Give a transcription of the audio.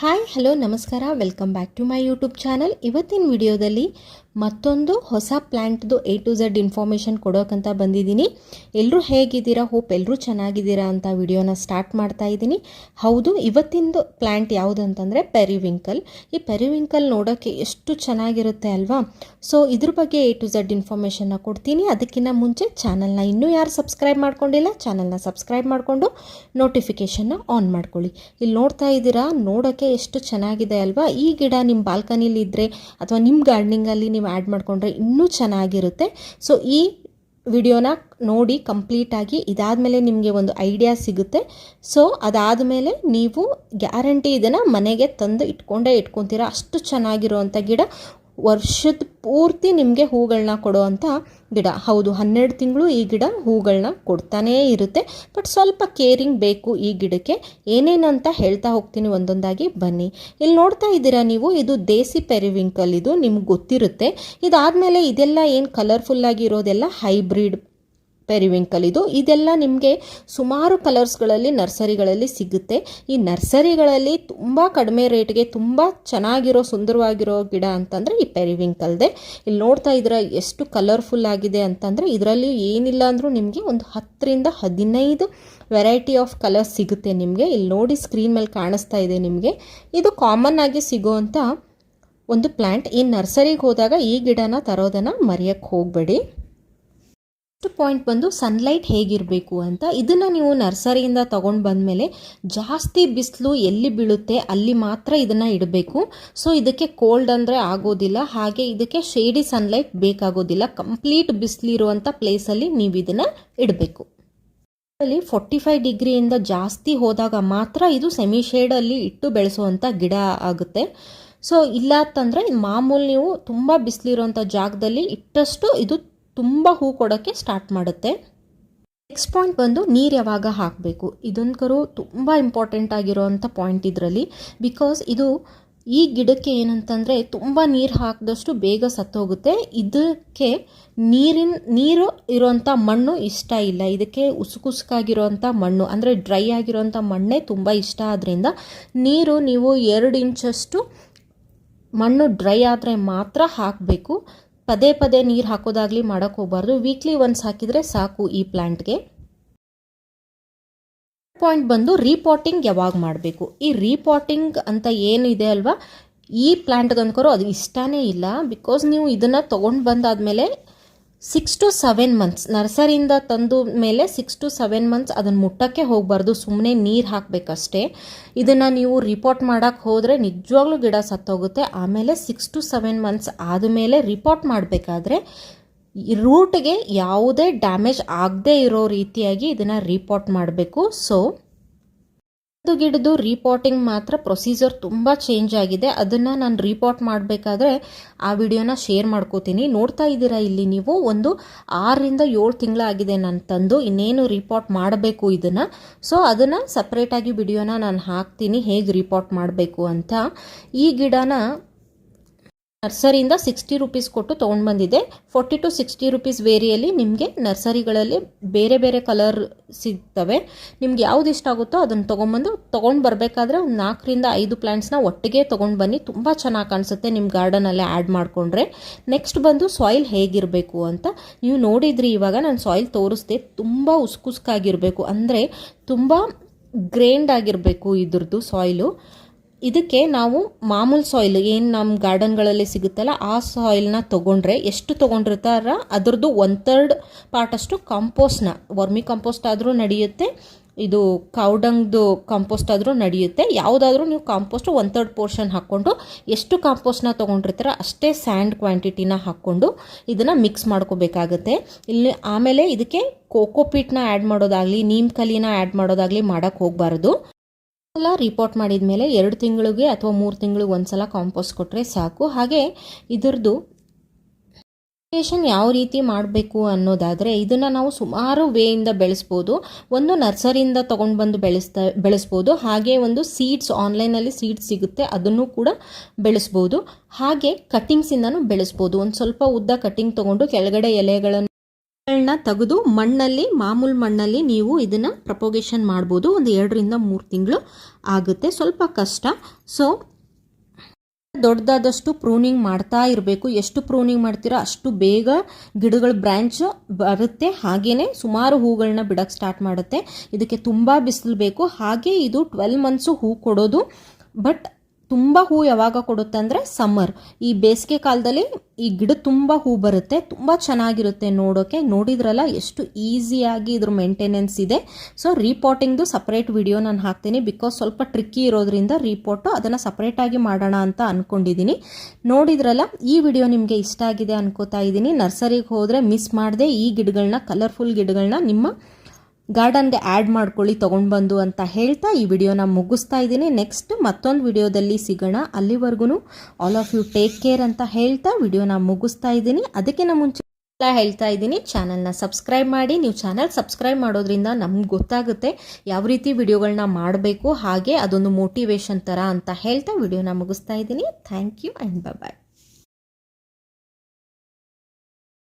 Hi, hello, ನಮಸ್ಕಾರ. Welcome back to my YouTube channel ಇವತ್ತಿನ ವಿಡಿಯೋದಲ್ಲಿ ಮತ್ತೊಂದು ಹೊಸ ಪ್ಲ್ಯಾಂಟ್ದು ಎ ಟು ಝಡ್ ಇನ್ಫಾರ್ಮೇಷನ್ ಕೊಡೋಕ್ಕಂತ ಬಂದಿದ್ದೀನಿ. ಎಲ್ಲರೂ ಹೇಗಿದ್ದೀರಾ? ಹೋಪ್ ಎಲ್ಲರೂ ಚೆನ್ನಾಗಿದ್ದೀರಾ ಅಂತ ವಿಡಿಯೋನ ಸ್ಟಾರ್ಟ್ ಮಾಡ್ತಾ ಇದ್ದೀನಿ. ಹೌದು, ಇವತ್ತಿಂದು ಪ್ಲ್ಯಾಂಟ್ ಯಾವುದು ಅಂತಂದರೆ ಪೆರಿವಿಂಕಲ್ ಈ ಪೆರಿವಿಂಕಲ್ ನೋಡೋಕ್ಕೆ ಎಷ್ಟು ಚೆನ್ನಾಗಿರುತ್ತೆ ಅಲ್ವಾ? ಸೊ ಇದ್ರ ಬಗ್ಗೆ ಎ ಟು ಝೆಡ್ ಇನ್ಫಾರ್ಮೇಷನ್ನ ಕೊಡ್ತೀನಿ. ಅದಕ್ಕಿಂತ ಮುಂಚೆ ಚಾನಲ್ನ ಇನ್ನೂ ಯಾರು ಸಬ್ಸ್ಕ್ರೈಬ್ ಮಾಡ್ಕೊಂಡಿಲ್ಲ ಚಾನಲ್ನ ಸಬ್ಸ್ಕ್ರೈಬ್ ಮಾಡಿಕೊಂಡು ನೋಟಿಫಿಕೇಷನ್ನ ಆನ್ ಮಾಡ್ಕೊಳ್ಳಿ. ಇಲ್ಲಿ ನೋಡ್ತಾ ಇದ್ದೀರಾ? ನೋಡೋಕ್ಕೆ ಎಷ್ಟು ಚೆನ್ನಾಗಿದೆ ಅಲ್ವಾ? ಈ ಗಿಡ ನಿಮ್ಮ ಬಾಲ್ಕನಿಲಿ ಇದ್ದರೆ ಅಥವಾ ನಿಮ್ಮ ಗಾರ್ಡನಿಂಗಲ್ಲಿ ನೀವು ಆ್ಯಡ್ ಮಾಡಿಕೊಂಡ್ರೆ ಇನ್ನೂ ಚೆನ್ನಾಗಿರುತ್ತೆ. ಸೊ ಈ ವಿಡಿಯೋನ ನೋಡಿ ಕಂಪ್ಲೀಟಾಗಿ ಇದಾದಮೇಲೆ ನಿಮಗೆ ಒಂದು ಐಡಿಯಾ ಸಿಗುತ್ತೆ. ಸೊ ಅದಾದಮೇಲೆ ನೀವು ಗ್ಯಾರಂಟಿ ಇದನ್ನು ಮನೆಗೆ ತಂದು ಇಟ್ಕೊಂಡೇ ಇಟ್ಕೊತೀರ. ಅಷ್ಟು ಚೆನ್ನಾಗಿರುವಂಥ ಗಿಡ ವರ್ಷದ ಪೂರ್ತಿ ನಿಮಗೆ ಹೂಗಳನ್ನ ಕೊಡುವಂಥ ಗಿಡ. ಹೌದು, ಹನ್ನೆರಡು ತಿಂಗಳು ಈ ಗಿಡ ಹೂಗಳನ್ನ ಕೊಡ್ತಾನೇ ಇರುತ್ತೆ. ಬಟ್ ಸ್ವಲ್ಪ ಕೇರಿಂಗ್ ಬೇಕು ಈ ಗಿಡಕ್ಕೆ. ಏನೇನಂತ ಹೇಳ್ತಾ ಹೋಗ್ತೀನಿ ಒಂದೊಂದಾಗಿ. ಬನ್ನಿ. ಇಲ್ಲಿ ನೋಡ್ತಾ ಇದ್ದೀರಾ ನೀವು? ಇದು ದೇಸಿ ಪೆರಿವಿಂಕಲ್. ಇದು ನಿಮ್ಗೆ ಗೊತ್ತಿರುತ್ತೆ. ಇದಾದಮೇಲೆ ಇದೆಲ್ಲ ಏನು ಕಲರ್ಫುಲ್ಲಾಗಿ ಇರೋದೆಲ್ಲ ಹೈಬ್ರಿಡ್ ಪೆರಿವಿಂಕಲ್ ಇದು ಇದೆಲ್ಲ ನಿಮಗೆ ಸುಮಾರು ಕಲರ್ಸ್ಗಳಲ್ಲಿ ನರ್ಸರಿಗಳಲ್ಲಿ ಸಿಗುತ್ತೆ. ಈ ನರ್ಸರಿಗಳಲ್ಲಿ ತುಂಬ ಕಡಿಮೆ ರೇಟ್ಗೆ ತುಂಬ ಚೆನ್ನಾಗಿರೋ, ಸುಂದರವಾಗಿರೋ ಗಿಡ ಅಂತಂದರೆ ಈ ಪೆರಿವಿಂಕಲ್ದೆ. ಇಲ್ಲಿ ನೋಡ್ತಾ ಇದ್ರ ಎಷ್ಟು ಕಲರ್ಫುಲ್ ಆಗಿದೆ ಅಂತಂದರೆ ಇದರಲ್ಲಿ ಏನಿಲ್ಲ ಅಂದರೂ ನಿಮಗೆ ಒಂದು ಹತ್ತರಿಂದ ಹದಿನೈದು ವೆರೈಟಿ ಆಫ್ ಕಲರ್ಸ್ ಸಿಗುತ್ತೆ ನಿಮಗೆ. ಇಲ್ಲಿ ನೋಡಿ ಸ್ಕ್ರೀನ್ ಮೇಲೆ ಕಾಣಿಸ್ತಾ ಇದೆ ನಿಮಗೆ. ಇದು ಕಾಮನ್ ಆಗಿ ಸಿಗೋವಂಥ ಒಂದು ಪ್ಲ್ಯಾಂಟ್ ಈ ನರ್ಸರಿಗೆ ಹೋದಾಗ ಈ ಗಿಡನ ತರೋದನ್ನು ಮರೆಯೋಕ್ಕೆ ಹೋಗಬೇಡಿ. ನೆಕ್ಸ್ಟ್ ಪಾಯಿಂಟ್ ಬಂದು ಸನ್ಲೈಟ್ ಹೇಗಿರಬೇಕು ಅಂತ ಇದನ್ನು ನೀವು ನರ್ಸರಿಯಿಂದ ತೊಗೊಂಡು ಬಂದಮೇಲೆ ಜಾಸ್ತಿ ಬಿಸಿಲು ಎಲ್ಲಿ ಬೀಳುತ್ತೆ ಅಲ್ಲಿ ಮಾತ್ರ ಇದನ್ನು ಇಡಬೇಕು. ಸೊ ಇದಕ್ಕೆ ಕೋಲ್ಡ್ ಅಂದರೆ ಆಗೋದಿಲ್ಲ, ಹಾಗೆ ಇದಕ್ಕೆ ಶೇಡಿ ಸನ್ಲೈಟ್ ಬೇಕಾಗೋದಿಲ್ಲ. ಕಂಪ್ಲೀಟ್ ಬಿಸಿಲಿರುವಂಥ ಪ್ಲೇಸಲ್ಲಿ ನೀವು ಇದನ್ನು ಇಡಬೇಕು. ಅಲ್ಲಿ ಫೋರ್ಟಿ ಫೈವ್ ಡಿಗ್ರಿಯಿಂದ ಜಾಸ್ತಿ ಹೋದಾಗ ಮಾತ್ರ ಇದು ಸೆಮಿ ಶೇಡಲ್ಲಿ ಇಟ್ಟು ಬೆಳೆಸುವಂಥ ಗಿಡ ಆಗುತ್ತೆ. ಸೊ ಇಲ್ಲ ಅಂತಂದರೆ ಮಾಮೂಲಿ ನೀವು ತುಂಬ ಬಿಸಿಲಿರುವಂಥ ಜಾಗದಲ್ಲಿ ಇಟ್ಟಷ್ಟು ಇದು ತುಂಬ ಹೂ ಕೊಡೋಕ್ಕೆ ಸ್ಟಾರ್ಟ್ ಮಾಡುತ್ತೆ. ನೆಕ್ಸ್ಟ್ ಪಾಯಿಂಟ್ ಬಂದು ನೀರು ಯಾವಾಗ ಹಾಕಬೇಕು? ಇದೊಂದು ತುಂಬ ಇಂಪಾರ್ಟೆಂಟ್ ಆಗಿರೋವಂಥ ಪಾಯಿಂಟ್ ಇದರಲ್ಲಿ. ಬಿಕಾಸ್ ಇದು ಈ ಗಿಡಕ್ಕೆ ಏನಂತಂದರೆ ತುಂಬ ನೀರು ಹಾಕಿದಷ್ಟು ಬೇಗ ಸತ್ತೋಗುತ್ತೆ. ಇದಕ್ಕೆ ನೀರಿನ, ನೀರು ಇರೋವಂಥ ಮಣ್ಣು ಇಷ್ಟ ಇಲ್ಲ. ಇದಕ್ಕೆ ಉಸುಕುಸುಕಾಗಿರೋವಂಥ ಮಣ್ಣು, ಅಂದರೆ ಡ್ರೈ ಆಗಿರೋವಂಥ ಮಣ್ಣೇ ತುಂಬ ಇಷ್ಟ ಆದ್ದರಿಂದ ನೀರು ನೀವು ಎರಡು ಇಂಚಷ್ಟು ಮಣ್ಣು ಡ್ರೈ ಆದರೆ ಮಾತ್ರ ಹಾಕಬೇಕು. ಪದೇ ಪದೇ ನೀರು ಹಾಕೋದಾಗಲಿ ಮಾಡೋಕ್ಕೆ ಹೋಗಬಾರ್ದು. ವೀಕ್ಲಿ ಒನ್ಸ್ ಹಾಕಿದರೆ ಸಾಕು ಈ ಪ್ಲ್ಯಾಂಟ್ಗೆ ಪಾಯಿಂಟ್ ಬಂದು ರೀಪಾಟಿಂಗ್ ಯಾವಾಗ ಮಾಡಬೇಕು? ಈ ರೀಪಾಟಿಂಗ್ ಅಂತ ಏನು ಇದೆ ಅಲ್ವಾ? ಈ ಪ್ಲ್ಯಾಂಟ್ಗೆ ಅಂದ್ಕೊರೋ ಅದು ಇಷ್ಟನೇ ಇಲ್ಲ. ಬಿಕಾಸ್ ನೀವು ಇದನ್ನು ತೊಗೊಂಡು ಬಂದಾದಮೇಲೆ ಸಿಕ್ಸ್ ಟು ಸೆವೆನ್ ಮಂತ್ಸ್ ನರ್ಸರಿಯಿಂದ ತಂದು ಮೇಲೆ ಸಿಕ್ಸ್ ಟು ಸೆವೆನ್ ಮಂತ್ಸ್ ಅದನ್ನು ಮುಟ್ಟಕ್ಕೆ ಹೋಗಬಾರ್ದು. ಸುಮ್ಮನೆ ನೀರು ಹಾಕಬೇಕಷ್ಟೇ. ಇದನ್ನು ನೀವು ರಿಪೋರ್ಟ್ ಮಾಡೋಕ್ಕೆ ಹೋದರೆ ನಿಜವಾಗ್ಲೂ ಗಿಡ ಸತ್ತೋಗುತ್ತೆ. ಆಮೇಲೆ ಸಿಕ್ಸ್ ಟು ಸೆವೆನ್ ಮಂತ್ಸ್ ಆದಮೇಲೆ ರಿಪೋರ್ಟ್ ಮಾಡಬೇಕಾದ್ರೆ ರೂಟ್ಗೆ ಯಾವುದೇ ಡ್ಯಾಮೇಜ್ ಆಗದೇ ಇರೋ ರೀತಿಯಾಗಿ ಇದನ್ನು ರಿಪೋರ್ಟ್ ಮಾಡಬೇಕು. ಸೊ ಒಂದು ಗಿಡದು ರೀಪಾಟಿಂಗ್ ಮಾತ್ರ ಪ್ರೊಸೀಜರ್ ತುಂಬ ಚೇಂಜ್ ಆಗಿದೆ. ಅದನ್ನು ನಾನು ರೀಪಾಟ್ ಮಾಡಬೇಕಾದ್ರೆ ಆ ವಿಡಿಯೋನ ಶೇರ್ ಮಾಡ್ಕೋತೀನಿ. ನೋಡ್ತಾ ಇದ್ದೀರಾ ಇಲ್ಲಿ ನೀವು? ಒಂದು ಆರರಿಂದ ಏಳು ತಿಂಗಳಾಗಿದೆ ನಾನು ತಂದು. ಇನ್ನೇನು ರೀಪಾಟ್ ಮಾಡಬೇಕು ಇದನ್ನು? ಸೊ ಅದನ್ನು ಸಪ್ರೇಟಾಗಿ ವಿಡಿಯೋನ ನಾನು ಹಾಕ್ತೀನಿ. ಹೇಗೆ ರಿಪೋರ್ಟ್ ಮಾಡಬೇಕು ಅಂತ. ಈ ಗಿಡನ ನರ್ಸರಿಯಿಂದ ಸಿಕ್ಸ್ಟಿ ರುಪೀಸ್ ಕೊಟ್ಟು ತೊಗೊಂಡು ಬಂದಿದೆ. ಫೋರ್ಟಿ ಟು ಸಿಕ್ಸ್ಟಿ ರುಪೀಸ್ ವೇರಿಯಲ್ಲಿ ನಿಮಗೆ ನರ್ಸರಿಗಳಲ್ಲಿ ಬೇರೆ ಬೇರೆ ಕಲರ್ ಸಿಗ್ತವೆ. ನಿಮ್ಗೆ ಯಾವ್ದು ಇಷ್ಟ ಆಗುತ್ತೋ ಅದನ್ನು ತೊಗೊಂಬಂದು ತೊಗೊಂಡು ಬರಬೇಕಾದ್ರೆ ಒಂದು ನಾಲ್ಕರಿಂದ ಐದು ಪ್ಲ್ಯಾಂಟ್ಸ್ನ ಒಟ್ಟಿಗೆ ತೊಗೊಂಡು ಬನ್ನಿ. ತುಂಬ ಚೆನ್ನಾಗಿ ಕಾಣಿಸುತ್ತೆ ನಿಮ್ಮ ಗಾರ್ಡನಲ್ಲೇ ಆ್ಯಡ್ ಮಾಡಿಕೊಂಡ್ರೆ. ನೆಕ್ಸ್ಟ್ ಬಂದು ಸಾಯಿಲ್ ಹೇಗಿರಬೇಕು ಅಂತ ನೀವು ನೋಡಿದ್ರಿ ಇವಾಗ ನಾನು ಸಾಯಿಲ್ ತೋರಿಸ್ದೆ. ತುಂಬ ಉಸ್ಕುಸ್ಕಾಗಿರಬೇಕು. ಅಂದರೆ ತುಂಬ ಗ್ರೇಂಡ್ ಆಗಿರಬೇಕು ಇದ್ರದ್ದು ಸಾಯಿಲು ಇದಕ್ಕೆ ನಾವು ಮಾಮೂಲು ಸಾಯಿಲ್ ಏನು ನಮ್ಮ ಗಾರ್ಡನ್ಗಳಲ್ಲಿ ಸಿಗುತ್ತಲ್ಲ, ಆ ಸಾಯಿಲ್ನ ತೊಗೊಂಡ್ರೆ ಎಷ್ಟು ತೊಗೊಂಡಿರ್ತಾರ? ಅದರದ್ದು ಒನ್ ತರ್ಡ್ ಪಾರ್ಟಷ್ಟು ಕಾಂಪೋಸ್ಟ್ನ ವರ್ಮಿ ಕಾಂಪೋಸ್ಟ್ ಆದರೂ ನಡೆಯುತ್ತೆ, ಇದು ಕೌಡಂಗ್ದು ಕಾಂಪೋಸ್ಟ್ ಆದರೂ ನಡೆಯುತ್ತೆ. ಯಾವುದಾದ್ರೂ ನೀವು ಕಾಂಪೋಸ್ಟ್ ಒನ್ ತರ್ಡ್ ಪೋರ್ಷನ್ ಹಾಕ್ಕೊಂಡು ಎಷ್ಟು ಕಾಂಪೋಸ್ಟ್ನ ತೊಗೊಂಡಿರ್ತೀರ ಅಷ್ಟೇ ಸ್ಯಾಂಡ್ ಕ್ವಾಂಟಿಟಿನ ಹಾಕ್ಕೊಂಡು ಇದನ್ನು ಮಿಕ್ಸ್ ಮಾಡ್ಕೋಬೇಕಾಗುತ್ತೆ. ಇಲ್ಲಿ ಆಮೇಲೆ ಇದಕ್ಕೆ ಕೋಕೋಪೀಟ್ನ ಆ್ಯಡ್ ಮಾಡೋದಾಗಲಿ ನೀಮ್ ಕಲಿನ ಆ್ಯಡ್ ಮಾಡೋದಾಗಲಿ ಮಾಡೋಕ್ಕೆ ಹೋಗಬಾರ್ದು. ಎಲ್ಲ ರಿಪೋರ್ಟ್ ಮಾಡಿದ ಮೇಲೆ ಎರಡು ತಿಂಗಳಿಗೆ ಅಥವಾ ಮೂರು ತಿಂಗಳಿಗೆ ಒಂದ್ಸಲ ಕಾಂಪೋಸ್ಟ್ ಕೊಟ್ಟರೆ ಸಾಕು. ಹಾಗೆ ಇದರದ್ದು ಯಾವ ರೀತಿ ಮಾಡಬೇಕು ಅನ್ನೋದಾದರೆ ಇದನ್ನು ನಾವು ಸುಮಾರು ವೇಯಿಂದ ಬೆಳೆಸ್ಬೋದು. ಒಂದು ನರ್ಸರಿಯಿಂದ ತೊಗೊಂಡು ಬಂದು ಬೆಳೆಸ್ತಾ, ಬೆಳೆಸ್ಬೋದು. ಹಾಗೆ ಒಂದು ಸೀಡ್ಸ್ ಆನ್ಲೈನಲ್ಲಿ ಸೀಡ್ಸ್ ಸಿಗುತ್ತೆ, ಅದನ್ನು ಕೂಡ ಬೆಳೆಸ್ಬೋದು. ಹಾಗೆ ಕಟ್ಟಿಂಗ್ಸಿಂದನೂ ಬೆಳೆಸ್ಬೋದು. ಒಂದು ಸ್ವಲ್ಪ ಉದ್ದ ಕಟ್ಟಿಂಗ್ ತೊಗೊಂಡು ಕೆಳಗಡೆ ಎಲೆಗಳನ್ನು ಗಳನ್ನ ತೆಗೆದು ಮಣ್ಣಲ್ಲಿ, ಮಾಮೂಲು ಮಣ್ಣಲ್ಲಿ ನೀವು ಇದನ್ನು ಪ್ರಪೋಗೇಷನ್ ಮಾಡ್ಬೋದು. ಒಂದು ಎರಡರಿಂದ ಮೂರು ತಿಂಗಳು ಆಗುತ್ತೆ. ಸ್ವಲ್ಪ ಕಷ್ಟ. ಸೊ ದೊಡ್ಡದಾದಷ್ಟು ಪ್ರೂನಿಂಗ್ ಮಾಡ್ತಾ ಇರಬೇಕು. ಎಷ್ಟು ಪ್ರೂನಿಂಗ್ ಮಾಡ್ತೀರೋ ಅಷ್ಟು ಬೇಗ ಗಿಡಗಳ ಬ್ರ್ಯಾಂಚ್ ಬರುತ್ತೆ. ಹಾಗೆಯೇ ಸುಮಾರು ಹೂಗಳನ್ನ ಬಿಡಕ್ಕೆ ಸ್ಟಾರ್ಟ್ ಮಾಡುತ್ತೆ. ಇದಕ್ಕೆ ತುಂಬ ಬಿಸಿಲು ಬೇಕು. ಹಾಗೆ ಇದು ಟ್ವೆಲ್ ಮಂತ್ಸು ಹೂ ಕೊಡೋದು. ಬಟ್ ತುಂಬ ಹೂ ಯಾವಾಗ ಕೊಡುತ್ತೆ ಅಂದರೆ ಸಮ್ಮರ್. ಈ ಬೇಸಿಗೆ ಕಾಲದಲ್ಲಿ ಈ ಗಿಡ ತುಂಬ ಹೂ ಬರುತ್ತೆ, ತುಂಬ ಚೆನ್ನಾಗಿರುತ್ತೆ ನೋಡೋಕೆ. ನೋಡಿದ್ರಲ್ಲ, ಎಷ್ಟು ಈಸಿಯಾಗಿ ಇದ್ರ ಮೇಂಟೆನೆನ್ಸ್ ಇದೆ. ಸೊ ರೀಪಾಟಿಂಗ್ದು ಸಪ್ರೇಟ್ ವಿಡಿಯೋ ನಾನು ಹಾಕ್ತೀನಿ. ಬಿಕಾಸ್ ಸ್ವಲ್ಪ ಟ್ರಿಕ್ಕಿ ಇರೋದ್ರಿಂದ ರೀಪಾಟು ಅದನ್ನು ಸಪ್ರೇಟಾಗಿ ಮಾಡೋಣ ಅಂತ ಅಂದ್ಕೊಂಡಿದ್ದೀನಿ ನೋಡಿದ್ರಲ್ಲ, ಈ ವಿಡಿಯೋ ನಿಮಗೆ ಇಷ್ಟ ಆಗಿದೆ ಅನ್ಕೋತಾ ಇದ್ದೀನಿ ನರ್ಸರಿಗೆ ಹೋದರೆ ಮಿಸ್ ಮಾಡದೆ ಈ ಗಿಡಗಳನ್ನ ಕಲರ್ಫುಲ್ ಗಿಡಗಳನ್ನ ನಿಮ್ಮ ಗಾರ್ಡನ್ಗೆ ಆ್ಯಡ್ ಮಾಡ್ಕೊಳ್ಳಿ, ತೊಗೊಂಡು ಬಂದು ಅಂತ ಹೇಳ್ತಾ ಈ ವಿಡಿಯೋನ ಮುಗಿಸ್ತಾ ಇದ್ದೀನಿ. ನೆಕ್ಸ್ಟ್ ಮತ್ತೊಂದು ವಿಡಿಯೋದಲ್ಲಿ ಸಿಗೋಣ. ಅಲ್ಲಿವರೆಗೂ all of you take care ಅಂತ ಹೇಳ್ತಾ ವಿಡಿಯೋನ ಮುಗಿಸ್ತಾ ಇದ್ದೀನಿ. ಅದಕ್ಕಿಂತ ಮುಂಚೆ ಎಲ್ಲ ಹೇಳ್ತಾ ಇದ್ದೀನಿ. ಚಾನಲ್ನ ಸಬ್ಸ್ಕ್ರೈಬ್ ಮಾಡಿ. ನೀವು ಚಾನಲ್ ಸಬ್ಸ್ಕ್ರೈಬ್ ಮಾಡೋದ್ರಿಂದ ನಮ್ಗೆ ಗೊತ್ತಾಗುತ್ತೆ ಯಾವ ರೀತಿ ವಿಡಿಯೋಗಳನ್ನ ಮಾಡಬೇಕು, ಹಾಗೆ ಅದೊಂದು ಮೋಟಿವೇಶನ್ ಥರ ಅಂತ ಹೇಳ್ತಾ ವಿಡಿಯೋನ ಮುಗಿಸ್ತಾ ಇದ್ದೀನಿ. Thank you and bye